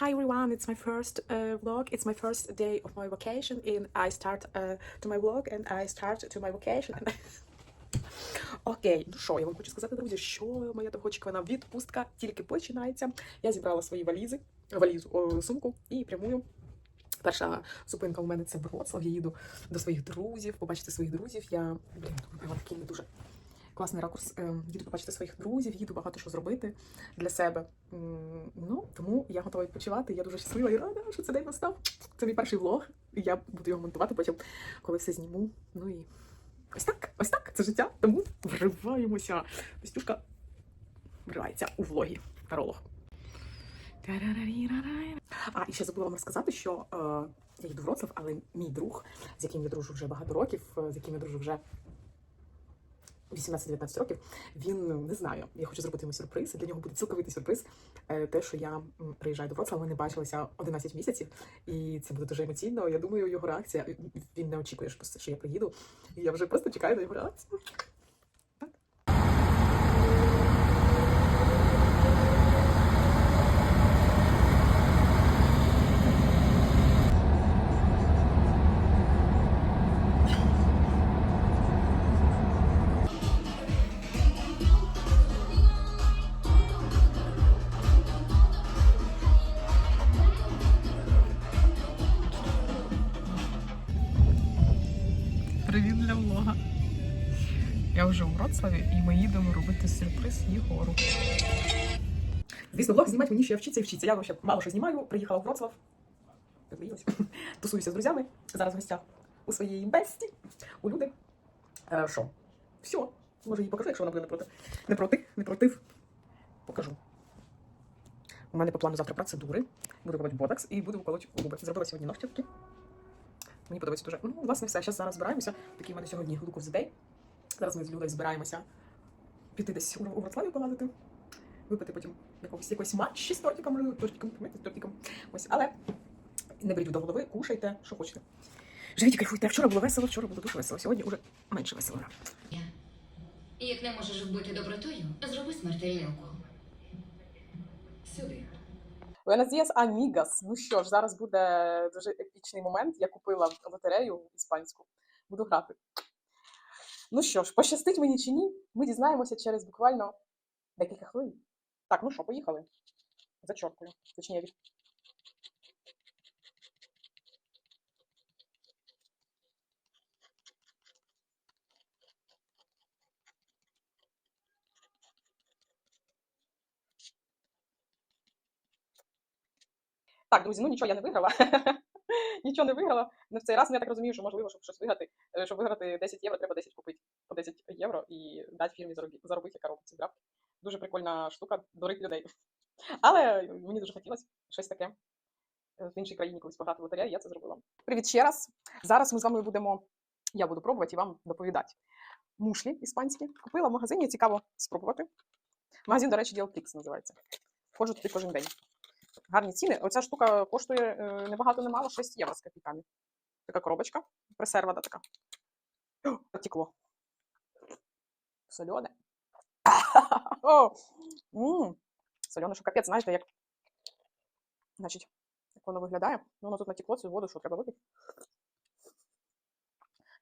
Hi everyone, it's my first uh, vlog. It's my first day of my vacation, and I start uh, to my vlog, and I start to my vacation. Окей, ну що, я вам хочу сказати, друзі, що моя довгоочікувана відпустка тільки починається. Я зібрала свої валізи, валізу, о, сумку і прямую. Перша зупинка у мене це Вроцлав. Я їду до своїх друзів, побачити своїх друзів. Я блін, такий не дуже класний ракурс. Ем, Їду побачити своїх друзів, їду багато що зробити для себе. Ну тому я готова відпочивати. Я дуже щаслива і рада, що цей день настав. Це мій перший влог. Я буду його монтувати потім, коли все зніму. Ну і ось так, ось так. Це життя. Тому вриваємося. Настюшка вривається у влогі. Таролог. А, і ще забула вам розказати, що е, я їду в Вроцлав, але мій друг, з яким я дружу вже багато років, е, з яким я дружу вже 18-19 років, він не знаю. Я хочу зробити йому сюрприз. Для нього буде цілковитий сюрприз. е, Те, що я приїжджаю до Вроцлава, ми не бачилися 11 місяців, і це буде дуже емоційно. Я думаю, його реакція. Він не очікує, що я приїду. Я вже просто чекаю на його реакцію. Вроцлаві і ми їдемо робити сюрприз Єгору. Звісно, влог знімати мені ще вчиться і вчиться. Я ще мало що знімаю, приїхала в Вроцлав. Тусуюся з друзями. Зараз в гостях у своїй бесті, у люди. Що? Е, Все. Може їй покажу, якщо вона буде не проти. Не проти, не против. Покажу. У мене по плану завтра процедури. Буду робити ботокс і буду вколоть губи. Зробила сьогодні ногті. Мені подобається дуже. Ну, власне, все. Зараз збираємося. Такий у мене сьогодні look of the day. Зараз ми з Людою збираємося піти десь у, у Вроцлаві погладити, випити потім якогось якоїсь матчі з тортиком, тортиком, пам'ятаєте, тортиком. Ось, але не беріть до голови, кушайте, що хочете. Живіть, і кайфуйте. Вчора було весело, вчора було дуже весело. Сьогодні вже менше весело. І Як не можеш вбити добротою, зроби смертельний укол. Сюди. Buenos días, amigas. Ну що ж, зараз буде дуже епічний момент. Я купила лотерею іспанську. Буду грати. Ну що ж, пощастить мені чи ні, ми дізнаємося через буквально декілька хвилин. Так, ну що, поїхали. Зачоркую. Точніше, Так, друзі, ну нічого я не виграла. нічого не виграла. Не в цей раз, ну, я так розумію, що можливо, щоб щось виграти. е, Щоб виграти 10 євро, треба 10 купити по 10 євро і дати фірмі заробити, яка робить ці графки. Дуже прикольна штука, дурить людей. Але мені дуже хотілося щось таке е, в іншій країні колись пограти в лотерею, я це зробила. Привіт ще раз. Зараз ми з вами будемо. Я буду пробувати і вам доповідати. Мушлі іспанські. Купила в магазині, цікаво спробувати. Магазин, до речі, Діалплікс називається. Ходжу туди кожен день. Гарні ціни. Оця штука коштує е, небагато немало, 6 євро з копійками. Така коробочка, пресервада така. Потекло. Солене. Солене, що капець, знаєте, як. Значить, як воно виглядає. Ну, воно тут натекло цю воду, що треба випити.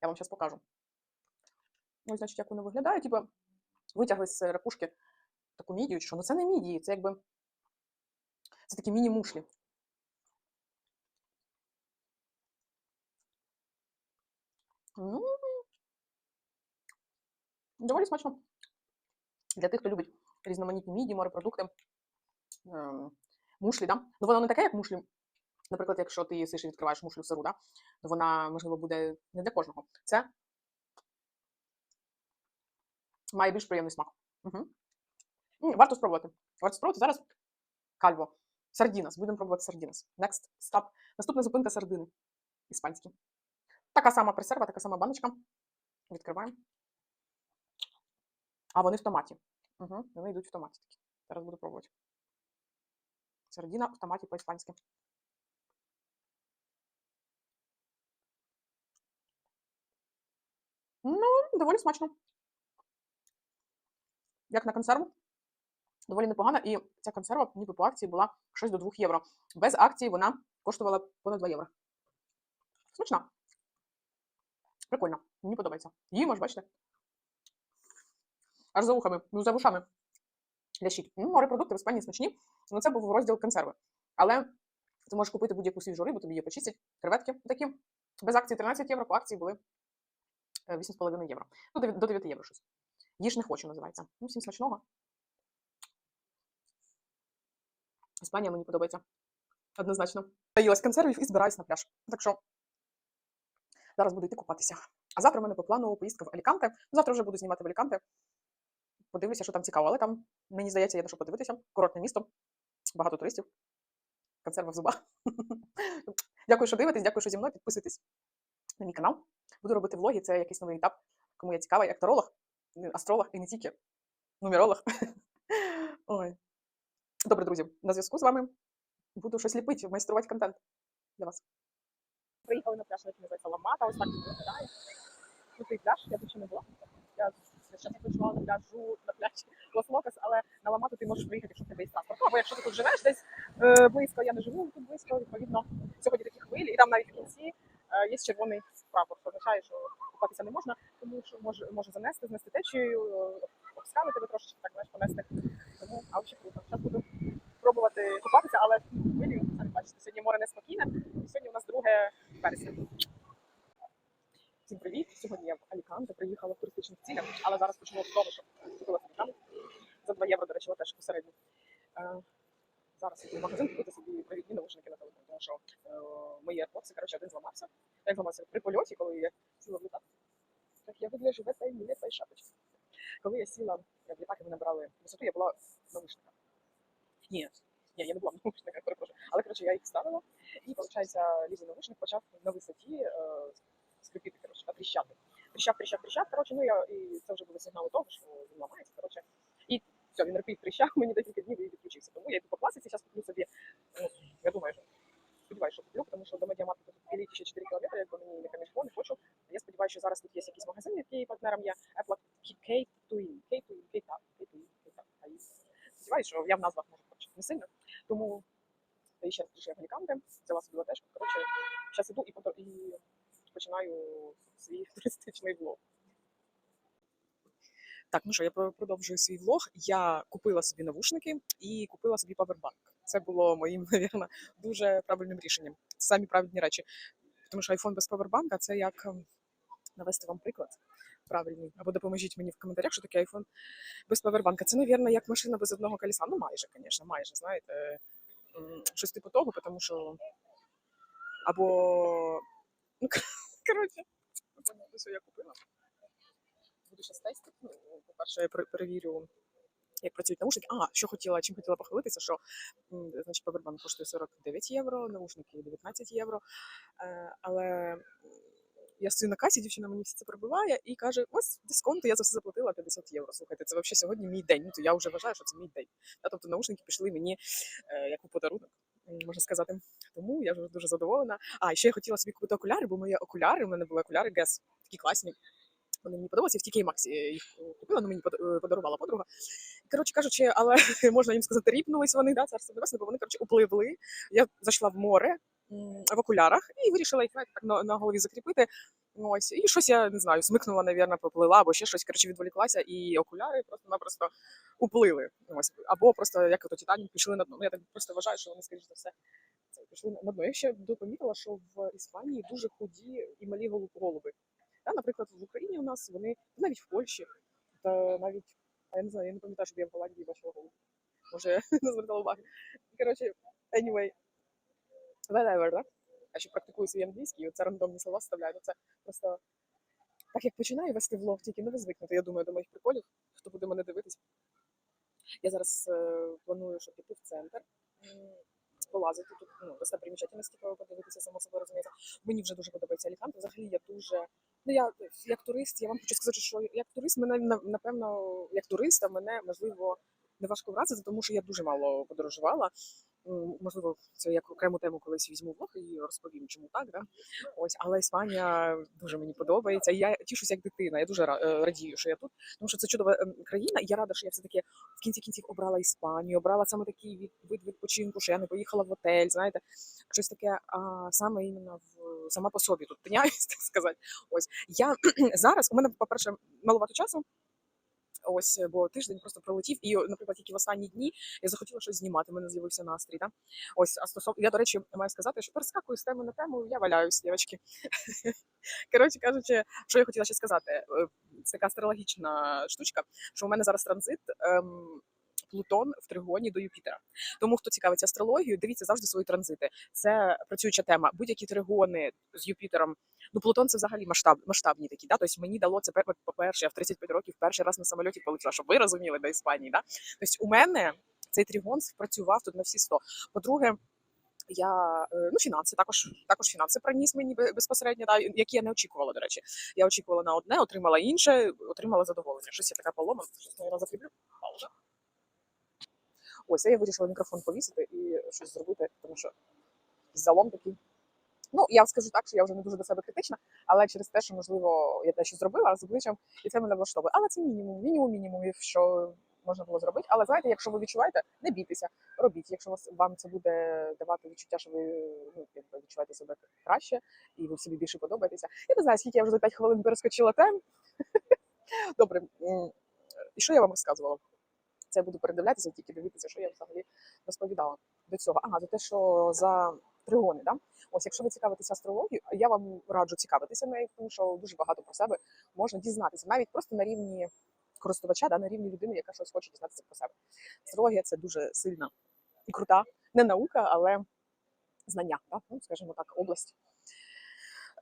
Я вам зараз покажу. Ось, значить, як воно виглядає. Типа, витягли з ракушки таку мідію, що. Ну це не мідії, це якби. Це такі міні-мушлі. Доволі смачно. Для тих, хто любить різноманітні міді, морепродукти, мушлі, да? Ну, воно не таке, як мушлі. Наприклад, якщо ти їсиш і відкриваєш мушлю сиру, да? то вона, можливо, буде не для кожного. Це має більш приємний смак. Угу. Варто спробувати. Варто спробувати. Зараз кальво. Сардінас. Будемо пробувати сардінас. Next stop. Наступна зупинка сардини. Іспанські. Така сама пресерва, така сама баночка. Відкриваємо. А вони в томаті. Угу. Вони йдуть в томаті такі. Зараз буду пробувати. Сардіна в томаті по-іспанськи. Ну, доволі смачно. Як на консерву. Доволі непогана, і ця консерва ніби по акції була щось до 2 євро. Без акції вона коштувала понад 2 євро. Смачна. Прикольно, мені подобається. Її можеш бачите. Аж за ухами, ну за вушами. Лящить. Ну, морепродукти в Іспанії смачні. Ну, це був розділ консерви. Але ти можеш купити будь-яку свіжу рибу, тобі її почистять. Креветки такі. Без акції 13 євро, по акції були е, 8,5 євро. Ну, до 9 до 9 євро щось. Їж не хочу, називається. Ну, всім смачного. Іспанія мені подобається. Однозначно. Наїлась консервів і збираюсь на пляж. Так що зараз буду йти купатися. А завтра в мене по плану поїздка в Аліканте. Завтра вже буду знімати в Аліканте. Подивлюся, що там цікаво, але там, мені здається, є на що подивитися. Курортне місто, багато туристів, консерва в зубах. Дякую, що дивитесь, дякую, що зі мною. Підписуйтесь на мій канал. Буду робити влоги, це якийсь новий етап. Кому я цікава, як таролог, астролог і не тільки нумеролог. Ой. Добре, друзі, на зв'язку з вами. Буду щось ліпити, майструвати контент для вас. Приїхали на пляж, який називається Ламата, ось так він виглядає. Крутий пляж, я тут ще не була. Я зараз почувала на пляжу на пляжі Лос-Локас, але на Ламату ти можеш приїхати, якщо тебе є транспорт. Або якщо ти тут живеш десь е, близько, я не живу тут близько, відповідно, сьогодні такі хвилі, і там навіть в кінці є червоний прапор, що означає, що купатися не можна, тому що може, може занести, знести течією, е, обскали тебе трошечки так знаєш, понести. Тому, а взагалі круто. Зараз буду пробувати купатися, але хвилі, самі бачите, сьогодні море неспокійне, і сьогодні у нас 2 вересня. Всім привіт! Сьогодні я в Аліканте приїхала в туристичних цілях, але зараз почну з того, що купила там за 2 євро, до речі, теж посередньо. Зараз іду в магазин купити собі провідні наушники на телефон, тому що е, мої AirPods, коротше, один зламався. Як зламався при польоті, коли я сіла літак. Так я вигляжу в этой нелепой шапочці. Коли я сіла в літак, ми набрали висоту, я була в наушниках. Ні, ні, я не була в наушниках, перепрошую. Але коротше, я їх вставила, і виходить, лівий наушник почав на висоті е, скрипіти, коротше, а тріщати. Тріщав, тріщав, тріщав, коротше, ну я і це вже були сигнали того, що він ламається, коротше. І все, він репів тріщав мені декілька днів і відключився. Тому я йду по класиці, зараз куплю собі, ну, я думаю, що сподіваюся, що куплю, тому що до медіамаркету тут біліті ще 4 кілометри, якби мені не камільфо, не хочу. Я сподіваюся, що зараз тут є якийсь магазин, який партнером є Apple K2In, K2In, K2In, K2In, K2In. Сподіваюся, що я в назвах можу коротше, не сильно. Тому я ще в Аліканте, взяла собі латешку. Коротше, зараз іду і, і починаю свій туристичний влог. Так, ну що, я продовжую свій влог. Я купила собі навушники і купила собі павербанк. Це було моїм, навірно, дуже правильним рішенням. Це самі правильні речі. Тому що iPhone без павербанка це як ем, навести вам приклад правильний. Або допоможіть мені в коментарях, що таке iPhone без павербанка. Це, навірно, як машина без одного колеса. Ну, майже, звісно, майже, знаєте. Щось типу того, тому що або. Ну, коротше, що я купила. Буду зараз тестити. Ну, по-перше, я перевірю, як працюють наушники. А, що хотіла, чим хотіла похвалитися, що значить, павербанк коштує 49 євро, наушники 19 євро. Е, але я стою на касі, дівчина мені все це пробиває і каже: ось дисконт, я за все заплатила 50 євро. Слухайте, це взагалі сьогодні мій день. Ну, то я вже вважаю, що це мій день. Та, тобто наушники пішли мені е, як у подарунок, можна сказати. Тому я вже дуже задоволена. А, ще я хотіла собі купити окуляри, бо мої окуляри, у мене були окуляри Guess, такі класні. Вони мені подобаються, в TK Maxx я їх е, купила, ну мені е, подарувала подруга. Коротше кажучи, але можна їм сказати, ріпнулись вони, да, царство небесне, бо вони коротше упливли. Я зайшла в море в окулярах і вирішила їх так на, на голові закріпити. Ось, і щось я не знаю, смикнула, навірно, поплила, або ще щось, коротше, відволіклася, і окуляри просто-напросто уплили. Ось, або просто як ото Титанік пішли на дно. Ну, я так просто вважаю, що вони, скоріш за все, це пішли на дно. Я ще допомітила, що в Іспанії дуже худі і малі голуб- голуби. Та, наприклад, в Україні у нас вони навіть в Польщі, та навіть, я не знаю, я не пам'ятаю, щоб я в Голландії бачила голуб. Може, не звертала уваги. Коротше, anyway, whatever, да? Я ще практикую свій англійський, і оце рандомні слова вставляю. Ну, це просто так як починаю вести влог, тільки не ви звикнути, я думаю, до моїх приколів, хто буде мене дивитись. Я зараз е, планую, щоб піти в центр, полазити тут, ну, достопримічательності подивитися, само собою розуміється. Мені вже дуже подобається Аліканте. Взагалі я дуже. Ну, я як турист, я вам хочу сказати, що як турист, мене напевно, як туриста, мене можливо не важко вразити, тому що я дуже мало подорожувала. М, можливо, це як окрему тему колись візьму влог і розповім, чому так. Да? Ось, але Іспанія дуже мені подобається. Я тішуся як дитина. Я дуже е, радію, що я тут, тому що це чудова ем, країна. Я рада, що я все таки в кінці кінців обрала Іспанію, обрала саме такий вид відпочинку, що я не поїхала в готель. Знаєте, щось таке а, саме іменно в сама по собі тут пиняюсь, так сказати. Ось я зараз. У мене, по-перше, маловато часу. Ось, бо тиждень просто пролетів, і, наприклад, тільки в останні дні я захотіла щось знімати. Мене з'явився настрій. Да? Ось, а стосовно я, до речі, маю сказати, що перескакую з теми на тему, я валяюсь, дівчатки. Коротше кажучи, що я хотіла ще сказати, Е, це така астрологічна штучка, що у мене зараз транзит. Ем, Плутон в тригоні до Юпітера. Тому хто цікавиться астрологією, дивіться завжди свої транзити. Це працююча тема. Будь-які тригони з Юпітером. Ну, Плутон це взагалі масштаб, масштабні такі. Да? Тобто мені дало це по-перше, я в 35 років перший раз на самольоті полетіла, щоб ви розуміли до Іспанії. Да? Тобто у мене цей тригон спрацював тут на всі 100. По-друге, я е, ну фінанси також також фінанси приніс мені безпосередньо, да, які я не очікувала. До речі, я очікувала на одне, отримала інше, отримала задоволення. Щось я така поломана, щось я закріплю. Пауза. Ось я вирішила мікрофон повісити і щось зробити, тому що залом такий. Ну, я скажу так, що я вже не дуже до себе критична, але через те, що можливо я дещо зробила з обличчям, і це мене влаштовує. Але це мінімум, мінімум мінімумів, що можна було зробити. Але знаєте, якщо ви відчуваєте, не бійтеся, робіть. Якщо вас вам це буде давати відчуття, що ви ну, якби відчуваєте себе краще і ви собі більше подобаєтеся. Я не знаю, скільки я вже за 5 хвилин перескочила тем. Добре, і що я вам розказувала? Це я буду передивлятися, тільки дивитися, що я взагалі розповідала до цього. Ага, за те, що за тригони, да? Ось, якщо ви цікавитеся астрологією, я вам раджу цікавитися нею, тому що дуже багато про себе можна дізнатися, навіть просто на рівні користувача, да, на рівні людини, яка щось хоче дізнатися про себе. Астрологія це дуже сильна і крута, не наука, але знання, да? ну, скажімо так, область.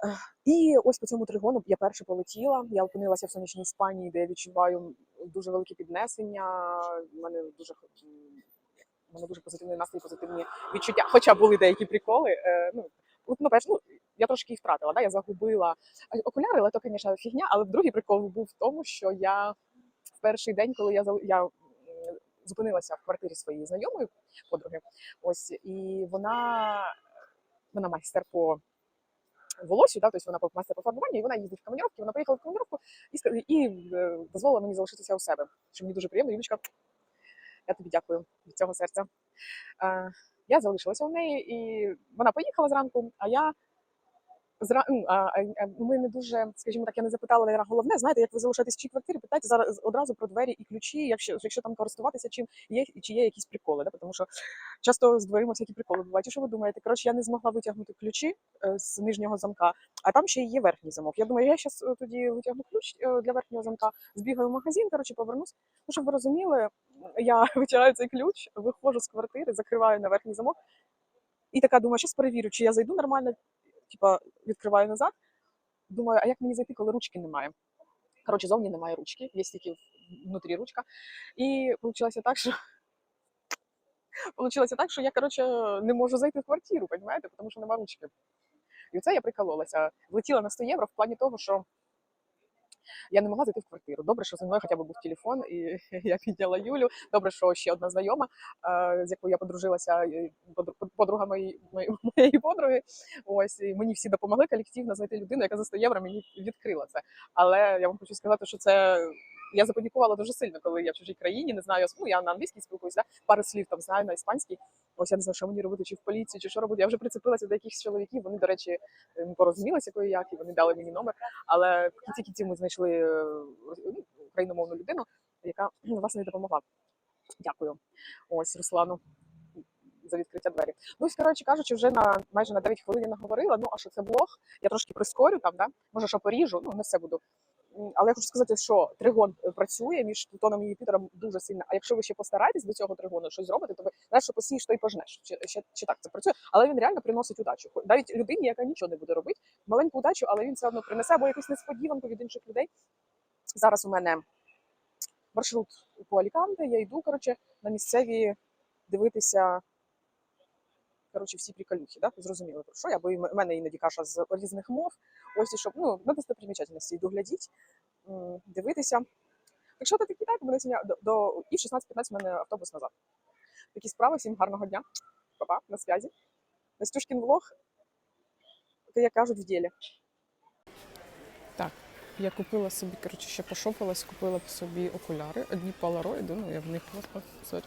Е, І ось по цьому тригону я перше полетіла. Я опинилася в сонячній Іспанії, де я відчуваю дуже велике піднесення. У мене дуже у мене дуже позитивний настрій, позитивні відчуття. Хоча були деякі приколи. Е, Ну, от, ну, перш, ну, я трошки їх втратила, да? я загубила окуляри, але то, звісно, фігня. Але другий прикол був в тому, що я в перший день, коли я я зупинилася в квартирі своєї знайомої подруги, ось і вона, вона майстер по волосю, да, тобто вона майстер по фарбуванню, і вона їздить в командировки, вона поїхала в командировку і, і е, дозволила мені залишитися у себе, що мені дуже приємно. Юлічка, я тобі дякую від цього серця. Е, я залишилася у неї, і вона поїхала зранку, а я ми не дуже, скажімо так, я не запитала наверно, головне, знаєте, як ви залишаєтесь в чій квартирі, питайте зараз одразу про двері і ключі, якщо, якщо там користуватися чим є, чи є якісь приколи, да? тому що часто з дверима всякі приколи бувають. Що ви думаєте? Коротше, я не змогла витягнути ключі е, з нижнього замка, а там ще є верхній замок. Я думаю, я зараз тоді витягну ключ е, для верхнього замка, збігаю в магазин, коротше, повернусь. Ну, щоб ви розуміли, я витягаю цей ключ, виходжу з квартири, закриваю на верхній замок. І така думаю, щас перевірю, чи я зайду нормально, типа відкриваю назад. Думаю, а як мені зайти, коли ручки немає? Коротше, зовні немає ручки, є тільки внутрі ручка. І вийшло так, що Получилося так, що я коротше не можу зайти в квартиру, розумієте, тому що нема ручки. І це я прикололася. Влетіла на 100 євро в плані того, що я не могла зайти в квартиру. Добре, що зі мною хоча б був телефон, і я підняла Юлю. Добре, що ще одна знайома, е, з якою я подружилася, е, подруга- моєї- моєї подруги. Ось і мені всі допомогли колективно знайти людину, яка за 100 євро мені відкрила це. Але я вам хочу сказати, що це. Я запанікувала дуже сильно, коли я в чужій країні, не знаю, ну я на англійській спілкуюся, да? пару слів там знаю на іспанській. Ось я не знаю, що мені робити, чи в поліції, чи що робити. Я вже прицепилася до якихось чоловіків. Вони, до речі, порозумілися, якої як, і вони дали мені номер. Але в кінці кінців ми знайшли е, ну, україномовну людину, яка ну, власне допомогла. Дякую. Ось Руслану за відкриття двері. Ну, коротше кажучи, вже на майже на 9 хвилин я наговорила. Ну, а що це блог? Я трошки прискорю там, да? може, що поріжу, ну не все буду. Але я хочу сказати, що тригон е, працює між Плутоном і Юпітером дуже сильно. А якщо ви ще постараєтесь до цього тригону щось зробити, то ви знаєш, що посієш, то й пожнеш. Чи, чи, чи так це працює? Але він реально приносить удачу. Навіть людині, яка нічого не буде робити, маленьку удачу, але він все одно принесе або якусь несподіванку від інших людей. Зараз у мене маршрут по Аліканте, я йду коротше, на місцеві дивитися коротше, всі приколюхи, да? зрозуміли про що я, бо в мене іноді каша з різних мов. Ось і щоб ну, на достопримічательності йду глядіть, дивитися. Так що то такі так, мене сьогодні до, до і в 16-15 в мене автобус назад. Такі справи, всім гарного дня. Папа, на связі. Настюшкін влог. Ти, як кажуть, в ділі. Так, я купила собі, коротше, ще пошопилась, купила собі окуляри, одні полароїди, ну я в них сорі.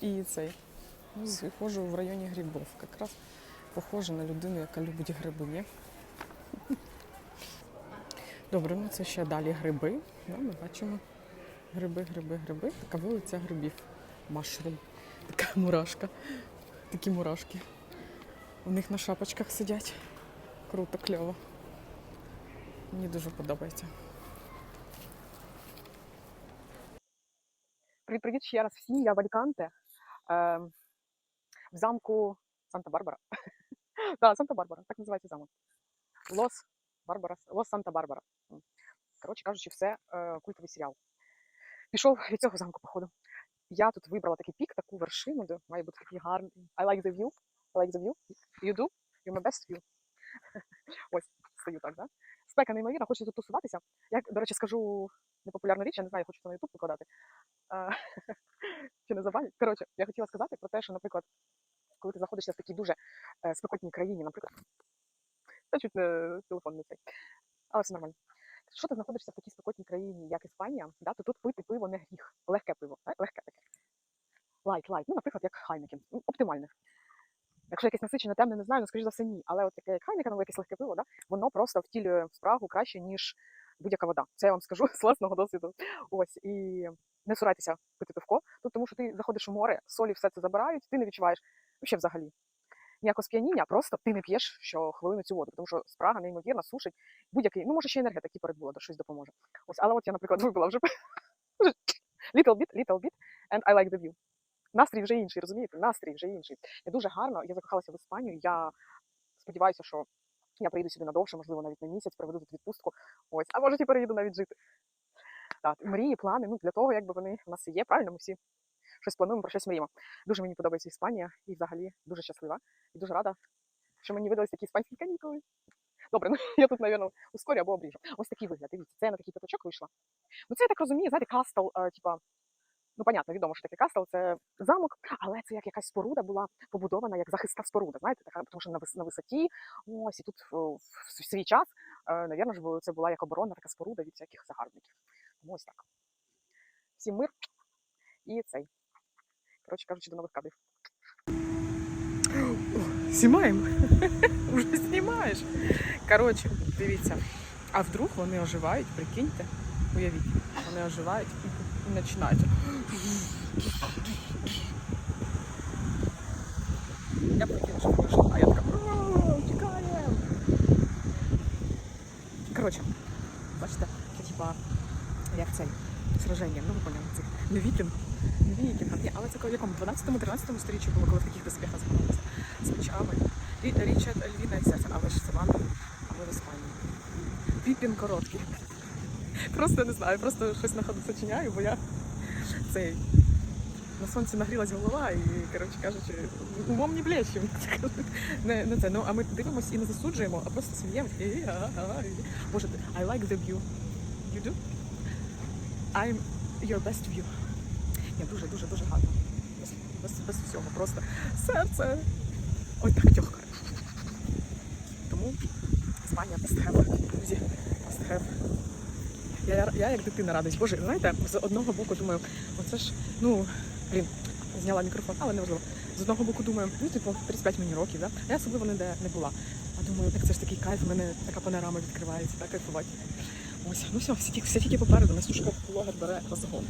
І цей. Ну, Ходжу в районі грибів. Якраз похожа на людину, яка любить гриби? Добре, ну це ще далі гриби. Ну, ми бачимо гриби, гриби, гриби. Така вулиця грибів. Машрум. Така мурашка. Такі мурашки. У них на шапочках сидять. Круто, кльово. Мені дуже подобається. Привіт, привіт ще раз всім. Я в Аліканте. В замку Санта-Барбара. Так, Санта-Барбара, так називається замок. Лос Барбара, Лос Санта-Барбара. Коротше кажучи, все е, культовий серіал. Пішов від цього замку, походу. Я тут вибрала такий пік, таку вершину, де має бути такий гарний. I like the view. I like the view. You do? You're my best view. Ось, стою так, да? Спека неймовірна, хочу тут тусуватися. Я, до речі, скажу непопулярну річ, я не знаю, хочу це на YouTube викладати. Чи не забанять? Коротше, я хотіла сказати про те, що, наприклад, коли ти знаходишся в такій дуже е, спекотній країні, наприклад, та чуть не телефон не цей, але все нормально. Що ти знаходишся в такій спекотній країні, як Іспанія, да, то тут пити пиво не гріх. Легке пиво, легке таке. Лайт, лайт. Ну, наприклад, як Хайнекен. Ну, оптимальне. Якщо якесь насичене, темне, не знаю, ну, скоріш за все, ні. Але от таке як Хайнекен, або якесь легке пиво, да, воно просто втілює спрагу краще, ніж будь-яка вода. Це я вам скажу з власного досвіду. Ось. І не сурайтеся пити пивко, тут тому що ти заходиш у море, солі все це забирають, ти не відчуваєш ще взагалі. Ніякого сп'яніння, просто ти не п'єш що хвилину цю воду, тому що спрага неймовірно сушить будь-який, ну може ще енергетик, який перед було, щось допоможе. Ось, але от я, наприклад, випила вже little bit, little bit, and I like the view. Настрій вже інший, розумієте? Настрій вже інший. Я дуже гарно, я закохалася в Іспанію. Я сподіваюся, що я приїду сюди надовше, можливо, навіть на місяць, проведу тут відпустку. Ось, а може і переїду навіть жити. Так, мрії, плани, ну для того, якби вони в нас є, правильно, ми всі щось плануємо, про щось мріємо. Дуже мені подобається Іспанія і взагалі дуже щаслива і дуже рада, що мені видались такі іспанські канікули. Добре, ну я тут, мабуть, ускорю або обріжу. Ось такий вигляд. Дивіться, це я на такий п'ятачок вийшла. Ну це я так розумію, знаєте, кастел, е, типа, ну понятно, відомо, що таке кастел, це замок, але це як якась споруда була побудована як захисна споруда. Знаєте, така, тому що на, вис- на висоті, ось і тут в, свій час, е, навірно це була як оборонна така споруда від всяких загарбників. Тому ось так. Всім мир і цей. Коротше кажучи, до нових кадрів. Знімаємо. Уже знімаєш. Коротше, дивіться. А вдруг вони оживають, прикиньте, уявіть, вони оживають і, і починають. Я прикину, що вийшла, а я така «Ууу, тікаємо. Коротше, бачите, це типа як цей сраження, ну ви поняли, цих не вікінг, не вікінг, ні, але це коли в якому 12-13 сторіччі було, коли в таких доспіхах змагалися з мечами. Рі- Річард Ельвіна і серце, але ж це в Англії, а ми в Іспанії. Піпін короткий. Просто не знаю, просто щось на ходу сочиняю, бо я цей. На сонці нагрілась голова і, коротше кажучи, умом не блещем. Не, не це. Ну, а ми дивимося і не засуджуємо, а просто сміємося. Боже, I like the view. You do? I'm your best view. Ні, дуже, дуже, гарно. Без, без, без всього. Просто серце. Ой, так тьохкає. Тому Іспанія must have. Друзі, must have. Я, я як дитина радуюсь. Боже, знаєте, з одного боку думаю, оце ж, ну, блін, зняла мікрофон, але неважливо. З одного боку думаю, ну, типу, 35 мені років, да? я особливо ніде не була. А думаю, так це ж такий кайф, у мене така панорама відкривається, так кайфувати. Ось, ну все, все, тільки- все тільки попереду, Настюшка блогер бере розгон.